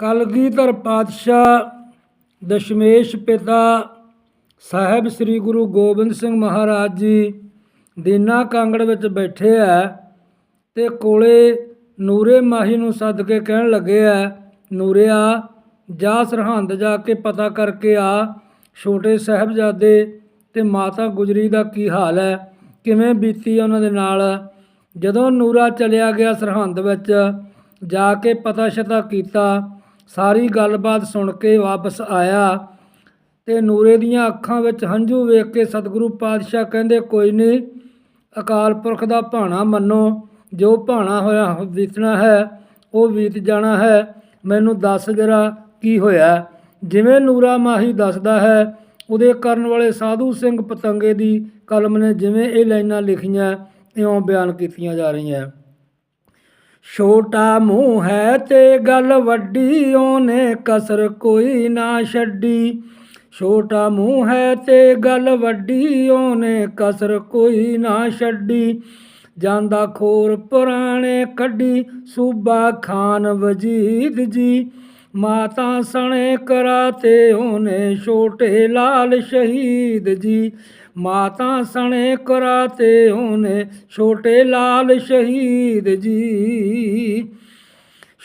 ਕਲਗੀਧਰ ਪਾਤਸ਼ਾਹ ਦਸ਼ਮੇਸ਼ ਪਿਤਾ ਸਾਹਿਬ ਸ੍ਰੀ ਗੁਰੂ ਗੋਬਿੰਦ ਸਿੰਘ ਮਹਾਰਾਜ ਜੀ ਦੀਨਾ ਕਾਂਗੜ ਵਿੱਚ ਬੈਠੇ ਆ ਤੇ ਕੋਲੇ ਨੂਰੇ ਮਾਹੀ ਨੂੰ ਸੱਦ ਕੇ ਕਹਿਣ ਲੱਗੇ ਆ, ਨੂਰਿਆ, ਜਾ ਸਰਹੰਦ ਜਾ ਕੇ ਪਤਾ ਕਰਕੇ ਆ, ਛੋਟੇ ਸਾਹਿਬਜ਼ਾਦੇ ਤੇ ਮਾਤਾ ਗੁਜਰੀ ਦਾ ਕੀ ਹਾਲ ਹੈ, ਕਿਵੇਂ ਬੀਤੀ ਉਹਨਾਂ ਦੇ ਨਾਲ? ਜਦੋਂ ਨੂਰਾ ਚਲਿਆ ਗਿਆ ਸਰਹੰਦ ਵਿੱਚ, ਜਾ ਕੇ ਪਤਾ ਸ਼ਤਾ ਕੀਤਾ ਸਾਰੀ ਗੱਲਬਾਤ ਸੁਣ ਕੇ ਵਾਪਸ ਆਇਆ ਤੇ ਨੂਰੇ ਦੀਆਂ ਅੱਖਾਂ ਵਿੱਚ ਹੰਝੂ ਵੇਖ ਕੇ ਸਤਿਗੁਰੂ ਪਾਤਸ਼ਾਹ ਕਹਿੰਦੇ, ਕੋਈ ਨਹੀਂ, ਅਕਾਲ ਪੁਰਖ ਦਾ ਭਾਣਾ ਮੰਨੋ, ਜੋ ਭਾਣਾ ਹੋਇਆ ਬੀਤਣਾ ਹੈ, ਉਹ ਬੀਤ ਜਾਣਾ ਹੈ। ਮੈਨੂੰ ਦੱਸ ਜਰਾ ਕੀ ਹੋਇਆ? ਜਿਵੇਂ ਨੂਰਾ ਮਾਹੀ ਦੱਸਦਾ ਹੈ, ਉਹਦੇ ਕਰਨ ਵਾਲੇ ਸਾਧੂ ਸਿੰਘ ਪਤੰਗੇ ਦੀ ਕਲਮ ਨੇ ਜਿਵੇਂ ਇਹ ਲਾਈਨਾਂ ਲਿਖੀਆਂ, ਇਉਂ ਬਿਆਨ ਕੀਤੀਆਂ ਜਾ ਰਹੀਆਂ। ਛੋਟਾ ਮੂੰਹ ਹੈ ਤੇ ਗੱਲ ਵੱਡੀ, ਉਹਨੇ ਕਸਰ ਕੋਈ ਨਾ ਛੱਡੀ। ਛੋਟਾ ਮੂੰਹ ਹੈ ਤੇ ਗੱਲ ਵੱਡੀ, ਉਹਨੇ ਕਸਰ ਕੋਈ ਨਾ ਛੱਡੀ। ਜਾਂਦਾ ਖੋਰ ਪੁਰਾਣੇ ਕੱਢੀ, ਸੂਬਾ ਖਾਨ ਵਜੀਦ ਜੀ। ਮਾਤਾ ਸਣੇ ਕਰਾਤੇ ਉਹਨੇ ਛੋਟੇ ਲਾਲ ਸ਼ਹੀਦ ਜੀ। ਮਾਤਾ ਸਣੇ ਕਰਾਤੇ ਉਹਨੇ, ਛੋਟੇ ਲਾਲ ਸ਼ਹੀਦ ਜੀ।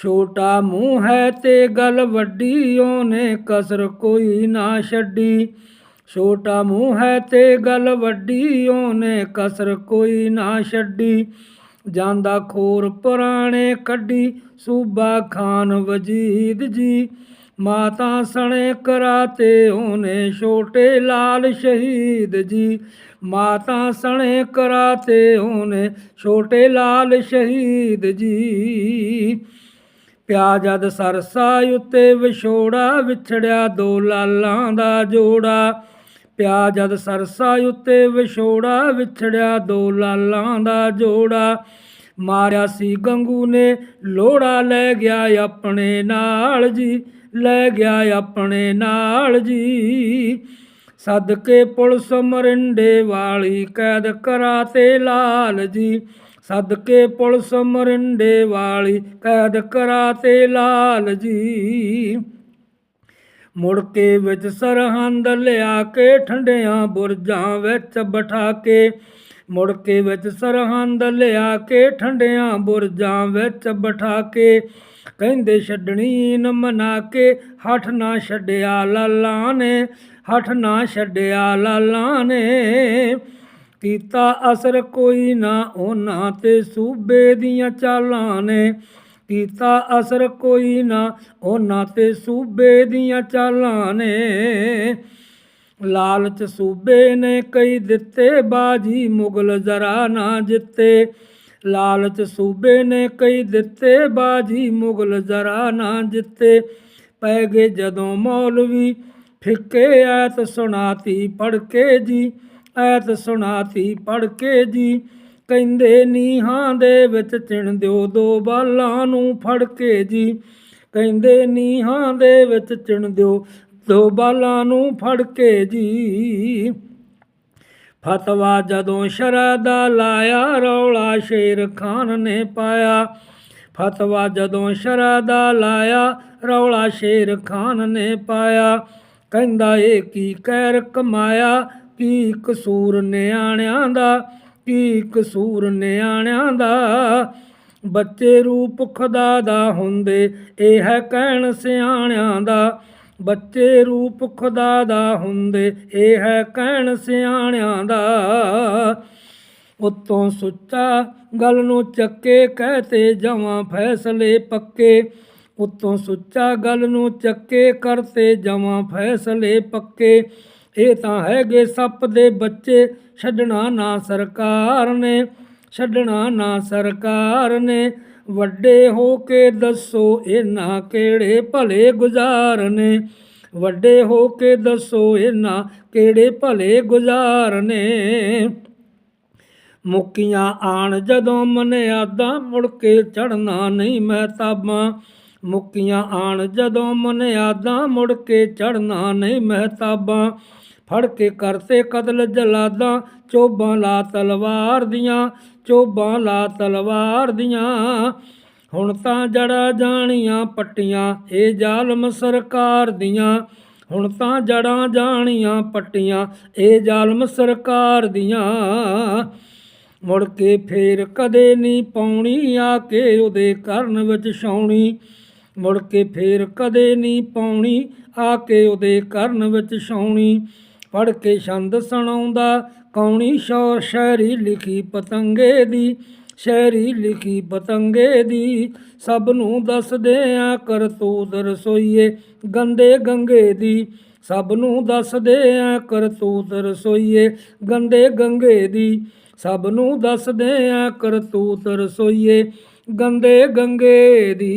ਛੋਟਾ ਮੂੰਹ ਹੈ ਤੇ ਗੱਲ ਵੱਡੀ, ਉਹਨੇ ਕਸਰ ਕੋਈ ਨਾ ਛੱਡੀ। ਛੋਟਾ ਮੂੰਹ ਹੈ ਤੇ ਗੱਲ ਵੱਡੀ, ਉਹਨੇ ਕਸਰ ਕੋਈ ਨਾ ਛੱਡੀ। ਜਾਂਦਾ ਖੋਰ ਪੁਰਾਣੇ ਕੱਢੀ, ਸੂਬਾ ਖਾਨ ਵਜੀਦ ਜੀ। ਮਾਤਾ ਸਣੇ ਕਰਾਤੇ ਉਹਨੇ ਛੋਟੇ ਲਾਲ ਸ਼ਹੀਦ ਜੀ। ਮਾਤਾ ਸਣੇ ਕਰਾਤੇ ਉਹਨੇ ਛੋਟੇ ਲਾਲ ਸ਼ਹੀਦ ਜੀ। ਪਿਆ ਜਦ ਸਰਸਾ ਉੱਤੇ ਵਿਛੋੜਾ ਵਿਛੜਿਆ ਦੋ ਲਾਲਾਂ ਦਾ ਜੋੜਾ। ਪਿਆ ਜਦ ਸਰਸਾ ਉੱਤੇ ਵਿਛੋੜਾ ਵਿਛੜਿਆ ਦੋ ਲਾਲਾਂ ਦਾ ਜੋੜਾ। ਮਾਰਿਆ ਸੀ ਗੰਗੂ ਨੇ ਲੋੜਾ ਲੈ ਗਿਆ ਆਪਣੇ ਨਾਲ ਜੀ। ਲੈ ਗਿਆ ਆਪਣੇ ਨਾਲ ਜੀ। ਸਦਕੇ ਪੁਲਿਸ ਮਰਿੰਡੇ ਵਾਲੀ ਕੈਦ ਕਰਾ ਤੇ ਲਾਲ ਜੀ। ਸਦਕੇ ਪੁਲਿਸ ਮਰਿੰਡੇ ਵਾਲੀ ਕੈਦ ਕਰਾ ਤੇ ਲਾਲ ਜੀ। ਮੁੜ ਕੇ ਵਿੱਚ ਸਰਹੰਦ ਲਿਆ ਕੇ ਠੰਡਿਆਂ ਬੁਰਜਾਂ ਵਿੱਚ ਬਿਠਾ ਕੇ ਮੁੜ ਕੇ ਵਿੱਚ ਸਰਹੰਦ ਲਿਆ ਕੇ, ਠੰਡਿਆਂ ਬੁਰਜਾਂ ਵਿੱਚ ਬਿਠਾ ਕੇ। ਕਹਿੰਦੇ ਛੱਡਣੀ ਨ ਮਨਾ ਕੇ, ਹੱਠ ਨਾ ਛੱਡਿਆ ਲਾਲਾ ਨੇ, ਹੱਠ ਨਾ ਛੱਡਿਆ ਲਾਲਾ ਨੇ। ਕੀਤਾ ਅਸਰ ਕੋਈ ਨਾ ਉਹਨਾਂ ਤੇ, ਸੂਬੇ ਦੀਆਂ ਚਾਲਾਂ ਨੇ। ਕੀਤਾ ਅਸਰ ਕੋਈ ਨਾ ਉਹਨਾਂ ਤੇ, ਸੂਬੇ ਦੀਆਂ ਚਾਲਾਂ ਨੇ। ਲਾਲਚ ਸੂਬੇ ਨੇ ਕਈ ਦਿੱਤੇ, ਬਾਜੀ ਮੁਗਲ ਜ਼ਰਾ ਨਾ ਜਿੱਤੇ। ਲਾਲਚ ਸੂਬੇ ਨੇ ਕਈ ਦਿੱਤੇ, ਬਾਜੀ ਮੁਗਲ ਜ਼ਰਾ ਨਾ ਜਿੱਤੇ। ਪੈ ਗਏ ਜਦੋਂ ਮੌਲਵੀ, ਫਿੱਕੇ ਐਤ ਸੁਣਾਤੀ ਪੜ ਕੇ ਜੀ, ਐਤ ਸੁਣਾਤੀ ਪੜ ਕੇ ਜੀ। ਕਹਿੰਦੇ ਨੀਹਾਂ ਦੇ ਵਿੱਚ ਚਿਣ ਦਿਓ ਦੋ ਬਾਲਾਂ ਨੂੰ ਫੜ ਕੇ ਜੀ। ਕਹਿੰਦੇ ਨੀਹਾਂ ਦੇ ਵਿੱਚ ਚਿਣ ਦਿਓ ਦੋ ਬਾਲਾਂ ਨੂੰ ਫੜ ਕੇ ਜੀ। ਫਤਵਾ ਜਦੋਂ ਸ਼ਰਾ ਦਾ ਲਾਇਆ, ਰੌਲਾ ਸ਼ੇਰ ਖਾਨ ਨੇ ਪਾਇਆ। ਫਤਵਾ ਜਦੋਂ ਸ਼ਰਾ ਦਾ ਲਾਇਆ, ਰੌਲਾ ਸ਼ੇਰ ਖਾਨ ਨੇ ਪਾਇਆ। ਕਹਿੰਦਾ ਏ ਕੀ ਕਹਿਰ ਕਮਾਇਆ? ਕੀ ਕਸੂਰ ਨਿਆਣਿਆਂ ਦਾ? ਕੀ ਕਸੂਰ ਨਿਆਣਿਆਂ ਦਾ? ਬੱਚੇ ਰੂਪ ਖੁਦਾ ਦਾ ਹੁੰਦੇ, ਇਹ ਹੈ ਕਹਿਣ ਸਿਆਣਿਆਂ ਦਾ। ਬੱਚੇ ਰੂਪ ਖੁਦਾ ਦਾ ਹੁੰਦੇ, ਇਹ ਹੈ ਕਹਿਣ ਸਿਆਣਿਆਂ ਦਾ। ਉਤੋਂ ਸੁੱਚਾ ਗੱਲ ਨੂੰ ਚੱਕੇ ਕਹਤੇ ਜਵਾਂ ਫੈਸਲੇ ਪੱਕੇ। ਉਤੋਂ ਸੁੱਚਾ ਗੱਲ ਨੂੰ ਚੱਕੇ ਕਰਤੇ ਜਵਾਂ ਫੈਸਲੇ ਪੱਕੇ। ਇਹ ਤਾਂ ਹੈਗੇ ਸੱਪ ਦੇ ਬੱਚੇ, ਛੱਡਣਾ ਨਾ ਸਰਕਾਰ ਨੇ, ਛੱਡਣਾ ਨਾ ਸਰਕਾਰ ਨੇ। ਵੱਡੇ ਹੋ ਕੇ ਦੱਸੋ ਇਹਨਾਂ ਕਿਹੜੇ ਭਲੇ ਗੁਜ਼ਾਰ ਨੇ ਵੱਡੇ ਹੋ ਕੇ ਦੱਸੋ ਇਹਨਾਂ ਕਿਹੜੇ ਭਲੇ ਗੁਜ਼ਾਰ ਨੇ ਮੁੱਕੀਆਂ ਆਣ ਜਦੋਂ ਮਨਿਆਦਾ ਮੁੜ ਕੇ ਚੜਨਾ ਨਹੀਂ ਮਹਿਤਾਬਾਂ ਮੁੱਕੀਆਂ ਆਣ ਜਦੋਂ ਮਨਿਆਦਾ ਮੁੜ ਕੇ ਚੜਨਾ ਨਹੀਂ ਮਹਿਤਾਬਾਂ ਫੜ ਕੇ ਕਰਤੇ ਕਤਲ ਜਲਾਦਾਂ, ਚੋਬਾਂ ਲਾ ਤਲਵਾਰ ਦੀਆਂ, ਚੋਬਾਂ ਲਾ ਤਲਵਾਰ ਦੀਆਂ। ਹੁਣ ਤਾਂ ਜੜਾ ਜਾਣੀਆਂ ਪੱਟੀਆਂ, ਇਹ ਜ਼ਾਲਮ ਸਰਕਾਰ ਦੀਆਂ। ਹੁਣ ਤਾਂ ਜੜਾਂ ਜਾਣੀਆਂ ਪੱਟੀਆਂ, ਇਹ ਜ਼ਾਲਮ ਸਰਕਾਰ ਦੀਆਂ। ਮੁੜ ਕੇ ਫੇਰ ਕਦੇ ਨਹੀਂ ਪਾਉਣੀ, ਆ ਕੇ ਉਹਦੇ ਕਰਨ ਵਿੱਚ ਛਾਉਣੀ। ਮੁੜ ਕੇ ਫੇਰ ਕਦੇ ਨਹੀਂ ਪਾਉਣੀ, ਆ ਕੇ ਉਹਦੇ ਕਰਨ ਵਿੱਚ ਛਾਉਣੀ। ਪੜ ਕੇ ਛੰਦ ਸੁਣਾਉਂਦਾ, ਕੌਣੀ ਸ਼ੌਰ ਸ਼ਾਇਰੀ ਲਿਖੀ ਪਤੰਗੇ ਦੀ ਸ਼ਾਇਰੀ ਲਿਖੀ ਪਤੰਗੇ ਦੀ, ਸਭ ਨੂੰ ਦੱਸਦੇ ਆ ਕਰਤੂਤ ਰਸੋਈਏ ਗੰਦੇ ਗੰਗੇ ਦੀ, ਸਭ ਨੂੰ ਦੱਸਦੇ ਆ ਕਰਤੂਤ ਰਸੋਈਏ ਗੰਦੇ ਗੰਗੇ ਦੀ, ਸਭ ਨੂੰ ਦੱਸਦੇ ਆ ਕਰਤੂਤ ਰਸੋਈਏ ਗੰਦੇ ਗੰਗੇ ਦੀ।